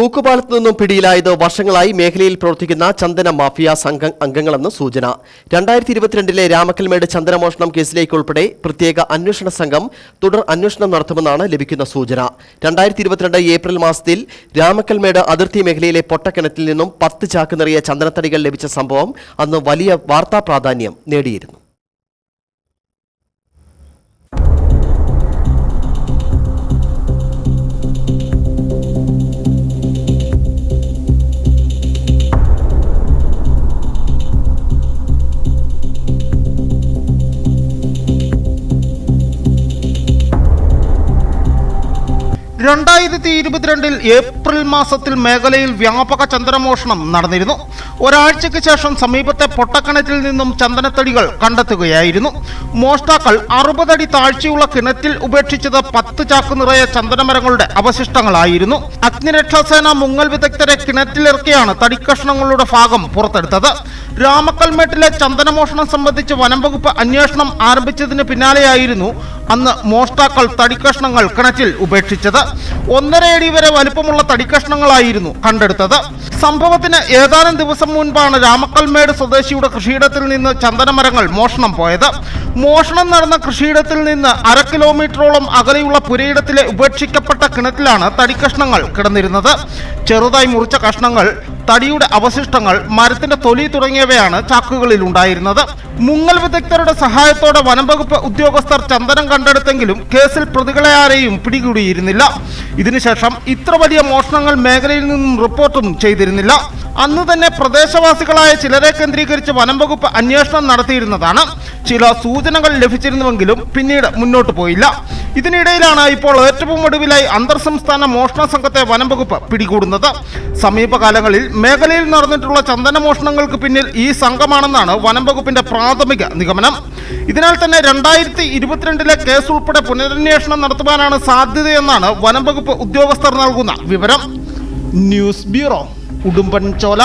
തൂക്കുപാലത്തു നിന്നും പിടിയിലായത് വർഷങ്ങളായി മേഖലയിൽ പ്രവർത്തിക്കുന്ന ചന്ദന മാഫിയ സംഘം അംഗങ്ങളെന്ന് സൂചന. രണ്ടായിരത്തി ഇരുപത്തിരണ്ടിലെ രാമക്കൽമേട് ചന്ദനമോഷണം കേസിലേക്കുൾപ്പെടെ പ്രത്യേക അന്വേഷണ സംഘം തുടർ അന്വേഷണം നടത്തുമെന്നാണ് ലഭിക്കുന്ന സൂചന. രണ്ടായിരത്തി ഇരുപത്തിരണ്ട് ഏപ്രിൽ മാസത്തിൽ രാമക്കൽമേട് അതിർത്തി മേഖലയിലെ പൊട്ടക്കിണറ്റിൽ നിന്നും പത്ത് ചാക്ക് നിറയെ ചന്ദനത്തടികൾ ലഭിച്ച സംഭവം അന്ന് വലിയ വാർത്താ പ്രാധാന്യം നേടിയിരുന്നു. രണ്ടായിരത്തി ഇരുപത്തിരണ്ടിൽ ഏപ്രിൽ മാസത്തിൽ മേഖലയിൽ വ്യാപക ചന്ദനമോഷണം നടന്നിരുന്നു. ഒരാഴ്ചയ്ക്ക് ശേഷം സമീപത്തെ പൊട്ടക്കിണറ്റിൽ നിന്നും ചന്ദനത്തടികൾ കണ്ടെത്തുകയായിരുന്നു. മോഷ്ടാക്കൾ അറുപതടി താഴ്ചയുള്ള കിണറ്റിൽ ഉപേക്ഷിച്ചത് പത്ത് ചാക്ക് നിറയെ ചന്ദനമരങ്ങളുടെ അവശിഷ്ടങ്ങളായിരുന്നു. അഗ്നിരക്ഷാസേന മുങ്ങൽ വിദഗ്ധരെ കിണറ്റിലിറക്കിയാണ് തടിക്കഷ്ണങ്ങളുടെ ഭാഗം പുറത്തെടുത്തത്. രാമക്കൽമേട്ടിലെ ചന്ദനമോഷണം സംബന്ധിച്ച് വനം വകുപ്പ് അന്വേഷണം ആരംഭിച്ചതിന് പിന്നാലെയായിരുന്നു അന്ന് മോഷ്ടാക്കൾ തടിക്കഷ്ണങ്ങൾ കിണറ്റിൽ ഉപേക്ഷിച്ചത്. ഒന്നരയടി വരെ വലുപ്പമുള്ള തടിക്കഷ്ണങ്ങളായിരുന്നു കണ്ടെടുത്തത്. സംഭവത്തിന് ഏതാനും ദിവസം മുൻപാണ് രാമക്കൽമേട് സ്വദേശിയുടെ കൃഷിയിടത്തിൽ നിന്ന് ചന്ദനമരങ്ങൾ മോഷണം പോയത്. മോഷണം നടന്ന കൃഷിയിടത്തിൽ നിന്ന് അര കിലോമീറ്ററോളം അകലെയുള്ള പുരയിടത്തിലെ ഉപേക്ഷിക്കപ്പെട്ട കിണറ്റിലാണ് തടിക്കഷ്ണങ്ങൾ കിടന്നിരുന്നത്. ചെറുതായി മുറിച്ച കഷ്ണങ്ങൾ തടിയുടെ അവശിഷ്ടങ്ങൾ മരത്തിന്റെ തൊലി തുടങ്ങിയവയാണ് ചാക്കുകളിൽ ഉണ്ടായിരുന്നത്. മുങ്ങൽ വിദഗ്ധരുടെ സഹായത്തോടെ വനംവകുപ്പ് ഉദ്യോഗസ്ഥർ ചന്ദനം കണ്ടെടുത്തെങ്കിലും കേസിൽ പ്രതികളെ ആരെയും പിടികൂടിയിരുന്നില്ല. ഇതിനുശേഷം ഇത്ര വലിയ മോഷണങ്ങൾ മേഖലയിൽ നിന്നും റിപ്പോർട്ടും ചെയ്തിരുന്നില്ല. അന്ന് തന്നെ പ്രദേശവാസികളായ ചിലരെ കേന്ദ്രീകരിച്ച് വനംവകുപ്പ് അന്വേഷണം നടത്തിയിരുന്നതാണ്. ചില സൂചനകൾ ലഭിച്ചിരുന്നുവെങ്കിലും പിന്നീട് മുന്നോട്ട് പോയില്ല. ഇതിനിടയിലാണ് ഇപ്പോൾ ഏറ്റവും ഒടുവിലായി അന്തർ സംസ്ഥാന മോഷണ സംഘത്തെ വനംവകുപ്പ് പിടികൂടുന്നത്. സമീപകാലങ്ങളിൽ മേഖലയിൽ നടന്നിട്ടുള്ള ചന്ദന മോഷണങ്ങൾക്ക് പിന്നിൽ ഈ സംഘമാണെന്നാണ് വനംവകുപ്പിന്റെ പ്രാഥമിക നിഗമനം. ഇതിനാൽ തന്നെ രണ്ടായിരത്തി ഇരുപത്തിരണ്ടിലെ കേസ് ഉൾപ്പെടെ പുനരന്വേഷണം നടത്തുവാനാണ് സാധ്യതയെന്നാണ് വനംവകുപ്പ് ഉദ്യോഗസ്ഥർ നൽകുന്ന വിവരം. News bureau Udumbanchola.